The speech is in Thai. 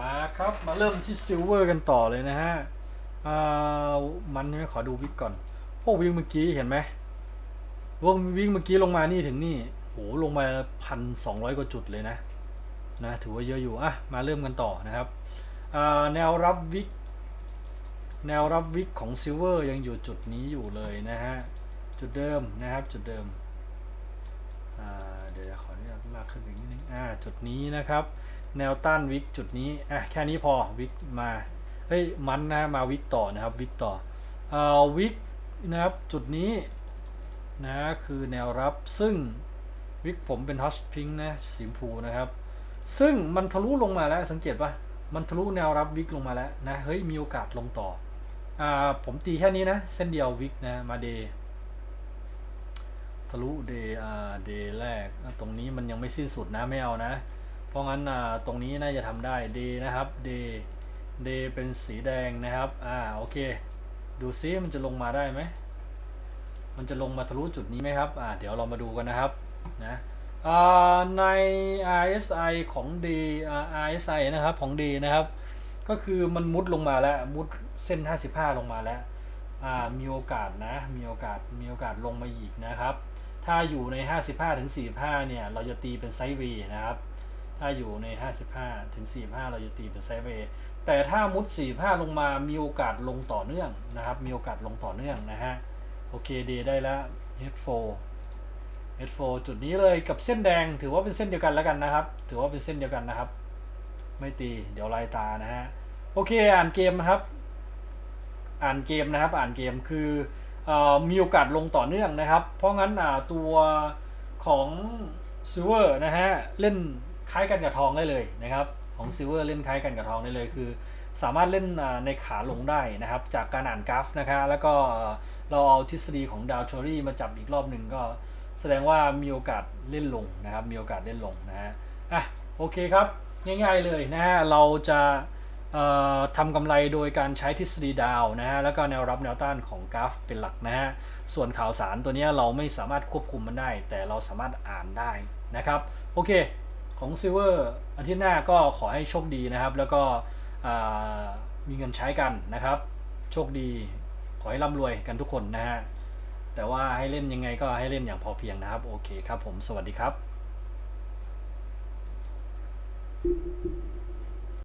มาครับมาเริ่มที่ซิลเวอร์กันต่อเลยนะฮะอ่ามันใช่ไหมขอดูวิกก่อนพวกวิกเมื่อกี้เห็นไหมว่าวิกเมื่อกี้ลงมานี่ถึงนี่โหลงมาพันสองร้อยกว่าจุดเลยนะนะถือว่าเยอะอยู่อะมาเริ่มกันต่อนะครับอ่าแนวรับวิกแนวรับวิกของซิลเวอร์ยังอยู่จุดนี้อยู่เลยนะฮะจุดเดิมนะครับจุดเดิมอ่าเดี๋ยวขออนุญาต มากขึ้นอีกนิดนึงอ่าจุดนี้นะครับ แนวต้านวิกจุดนี้อะแค่นี้พอวิกมาเฮ้ยมันนะมาวิกต่อนะครับวิกต่อเอ่อวิกนะครับจุดนี้นะคือแนวรับซึ่งวิกผมเป็นฮอชพิงนะสีมพูนะครับ ซึ่งมันทะลุลงมาแล้วสังเกตปะมันทะลุแนวรับวิกลงมาแล้วนะเฮ้ยมีโอกาสลงต่ออ่าผมตีแค่นี้นะเส้นเดียววิกนะมาเดย์ ทะลุเดย์อาเดย์แรก ตรงนี้มันยังไม่สิ้นสุดนะไม่เอานะ เพราะงั้นอ่าตรงนี้น่าจะทำได้ D นะครับ D D เป็นสีแดงนะครับอ่าโอเค ดูซิมันจะลงมาได้ไหมมันจะลงมาทะลุจุดนี้ไหมครับอ่าเดี๋ยวเรามาดูกันนะครับนะใน RSI ของ D อ่า RSI นะครับของ D นะครับ ก็คือมันมุดลงมาแล้ว มุดเส้น 55 ลงมาแล้ว มีโอกาสนะมีโอกาสมีโอกาสลงมาอีกนะครับ ถ้าอยู่ใน 55ถึง45 เนี่ย เราจะตีเป็นไซด์เวย์นะครับ ถ้าอยู่ใน 55ถึง45 เราจะตีเป็นไซด์เวย์แต่ถ้ามุด 45 ลงมามีโอกาสลงต่อเนื่องนะครับ มีโอกาสลงต่อเนื่องนะฮะโอเคเดได้แล้ว H4 H4 จุดนี้เลยกับเส้นแดงถือว่าเป็นเส้นเดียวกันแล้วกันนะครับ ถือว่าเป็นเส้นเดียวกันนะครับ ไม่ตีเดี๋ยวลายตานะฮะโอเคอ่านเกมนะครับ อ่านเกมนะครับอ่านเกมคืออมีโอกาสลงต่อเนื่องนะครับ เพราะงั้นตัวของซิลเวอร์นะฮะเล่นคล้ายกันกับทองได้เลยนะครับ ของซิลเวอร์เล่นคล้ายกันกับทองได้เลยคือ สามารถเล่นในขาลงได้นะครับ จากการอ่านกราฟนะคะแล้วก็เราเอาทฤษฎีของดาวเทอรี่มาจับอีกรอบหนึ่งก็แสดงว่ามีโอกาสเล่นลงนะครับ มีโอกาสเล่นลงนะฮะอะโอเคครับง่ายๆเลยนะฮะเราจะ ทำกำไรโดยการใช้ทฤษฎีดาวนะฮะแล้วก็แนวรับแนวต้านของกราฟเป็นหลักนะฮะส่วนข่าวสารตัวนี้เราไม่สามารถควบคุมมันได้ แต่เราสามารถอ่านได้นะครับโอเคของซิลเวอร์อาทิตย์หน้าก็ขอให้โชคดีนะครับ แล้วก็มีเงินใช้กันนะครับ โชคดีขอให้ร่ำรวยกันทุกคนนะฮะแต่ว่าให้เล่นยังไงก็ให้เล่นอย่างพอเพียงนะครับ โอเคครับผมสวัสดีครับ